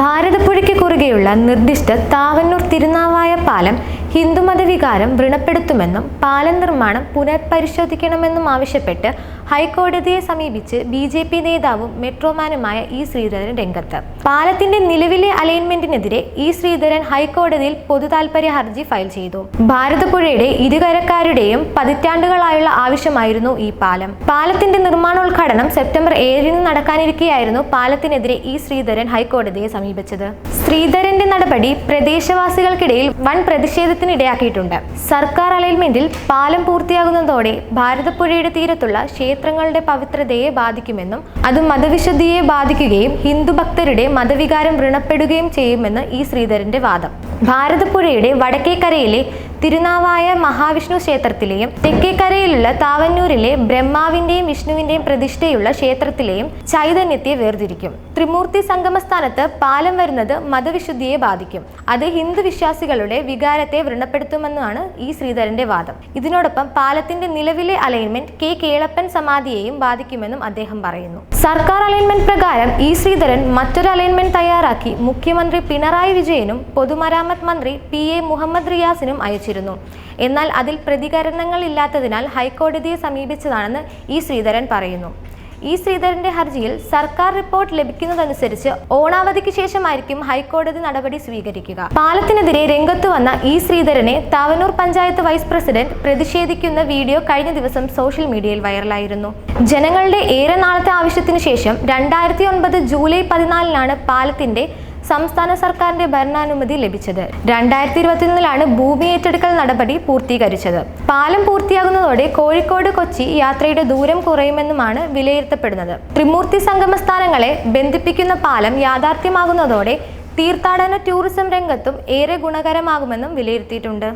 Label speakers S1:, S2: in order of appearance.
S1: ഭാരതപ്പുഴയ്ക്ക് കുറുകെയുള്ള നിർദ്ദിഷ്ട താവന്നൂർ തിരുനാവായ പാലം ഹിന്ദുമത വികാരം വ്രണപ്പെടുത്തുമെന്നും പാലം നിർമ്മാണം പുനഃപരിശോധിക്കണമെന്നും ആവശ്യപ്പെട്ട് ഹൈക്കോടതിയെ സമീപിച്ച് ബി നേതാവും മെട്രോമാനുമായ ഇ ശ്രീധരൻ രംഗത്ത്. പാലത്തിന്റെ നിലവിലെ അലൈൻമെന്റിനെതിരെ ഇ. ശ്രീധരൻ ഹൈക്കോടതിയിൽ പൊതുതാൽപര്യ ഹർജി ഫയൽ ചെയ്തു. ഭാരതപ്പുഴയുടെ ഇരുകരക്കാരുടെയും പതിറ്റാണ്ടുകളായുള്ള ആവശ്യമായിരുന്നു ഈ പാലം. പാലത്തിന്റെ നിർമ്മാണോദ്ഘാടനം സെപ്റ്റംബർ ഏഴിന് നടക്കാനിരിക്കെയായിരുന്നു പാലത്തിനെതിരെ ഇ. ശ്രീധരൻ ഹൈക്കോടതിയെ സമീപിച്ചത്. ശ്രീധരന്റെ നടപടി പ്രദേശവാസികൾക്കിടയിൽ വൻ പ്രതിഷേധത്തിനിടയാക്കിയിട്ടുണ്ട്. സർക്കാർ അലൈൻമെന്റിൽ പാലം പൂർത്തിയാകുന്നതോടെ ഭാരതപ്പുഴയുടെ തീരത്തുള്ള ക്ഷേത്രങ്ങളുടെ പവിത്രതയെ ബാധിക്കുമെന്നും അത് മതവിശുദ്ധിയെ ബാധിക്കുകയും ഹിന്ദു ഭക്തരുടെ മതവികാരം വ്രണപ്പെടുകയും ചെയ്യുമെന്ന് ഈ ശ്രീധരന്റെ വാദം. ഭാരതപ്പുഴയുടെ വടക്കേക്കരയിലെ തിരുനാവായ മഹാവിഷ്ണു ക്ഷേത്രത്തിലെയും തെക്കേക്കരയിലുള്ള താവന്നൂരിലെ ബ്രഹ്മാവിന്റെയും വിഷ്ണുവിന്റെയും പ്രതിഷ്ഠയുള്ള ക്ഷേത്രത്തിലെയും ചൈതന്യത്തെ വേർതിരിക്കും. ത്രിമൂർത്തി സംഗമസ്ഥാനത്ത് പാലം വരുന്നത് മതവിശുദ്ധിയെ ബാധിക്കും. അത് ഹിന്ദു വിശ്വാസികളുടെ വികാരത്തെ വ്രണപ്പെടുത്തുമെന്നാണ് ഈ ശ്രീധരന്റെ വാദം. ഇതിനോടൊപ്പം പാലത്തിന്റെ നിലവിലെ അലൈൻമെന്റ് കെ കേളപ്പൻ സമാധിയെയും ബാധിക്കുമെന്നും അദ്ദേഹം പറയുന്നു. സർക്കാർ അലൈൻമെന്റ് പ്രകാരം ഈ ശ്രീധരൻ മറ്റൊരു അലൈൻമെന്റ് തയ്യാറാക്കി മുഖ്യമന്ത്രി പിണറായി വിജയനും പൊതുമരാമത്ത് മന്ത്രി പി എ മുഹമ്മദ് റിയാസിനും അയച്ചിരുന്നു. എന്നാൽ അതിൽ പ്രതികരണങ്ങളില്ലാത്തതിനാൽ ഹൈക്കോടതിയെ സമീപിച്ചതാണെന്ന് ഇ ശ്രീധരൻ പറയുന്നു. ഇ ശ്രീധരന്റെ ഹർജിയിൽ സർക്കാർ റിപ്പോർട്ട് ലഭിക്കുന്നതനുസരിച്ച് ഓണാവധിക്ക് ശേഷമായിരിക്കും ഹൈക്കോടതി നടപടി സ്വീകരിക്കുക. പാലത്തിനെതിരെ രംഗത്തു വന്ന ഇ ശ്രീധരനെ താവനൂർ പഞ്ചായത്ത് വൈസ് പ്രസിഡന്റ് പ്രതിഷേധിക്കുന്ന വീഡിയോ കഴിഞ്ഞ ദിവസം സോഷ്യൽ മീഡിയയിൽ വൈറലായിരുന്നു. ജനങ്ങളുടെ ഏറെ നാളത്തെ ആവശ്യത്തിനു ശേഷം രണ്ടായിരത്തി ഒൻപത് ജൂലൈ പതിനാലിനാണ് പാലത്തിന്റെ സംസ്ഥാന സർക്കാരിന്റെ ഭരണാനുമതി ലഭിച്ചത്. രണ്ടായിരത്തി ഇരുപത്തിയൊന്നിലാണ് ഭൂമി ഏറ്റെടുക്കൽ നടപടി പൂർത്തീകരിച്ചത്. പാലം പൂർത്തിയാകുന്നതോടെ കോഴിക്കോട് കൊച്ചി യാത്രയുടെ ദൂരം കുറയുമെന്നുമാണ് വിലയിരുത്തപ്പെടുന്നത്. ത്രിമൂർത്തി സംഗമ സ്ഥാനങ്ങളെ ബന്ധിപ്പിക്കുന്ന പാലം യാഥാർത്ഥ്യമാകുന്നതോടെ തീർത്ഥാടന ടൂറിസം രംഗത്തും ഏറെ ഗുണകരമാകുമെന്നും വിലയിരുത്തിയിട്ടുണ്ട്.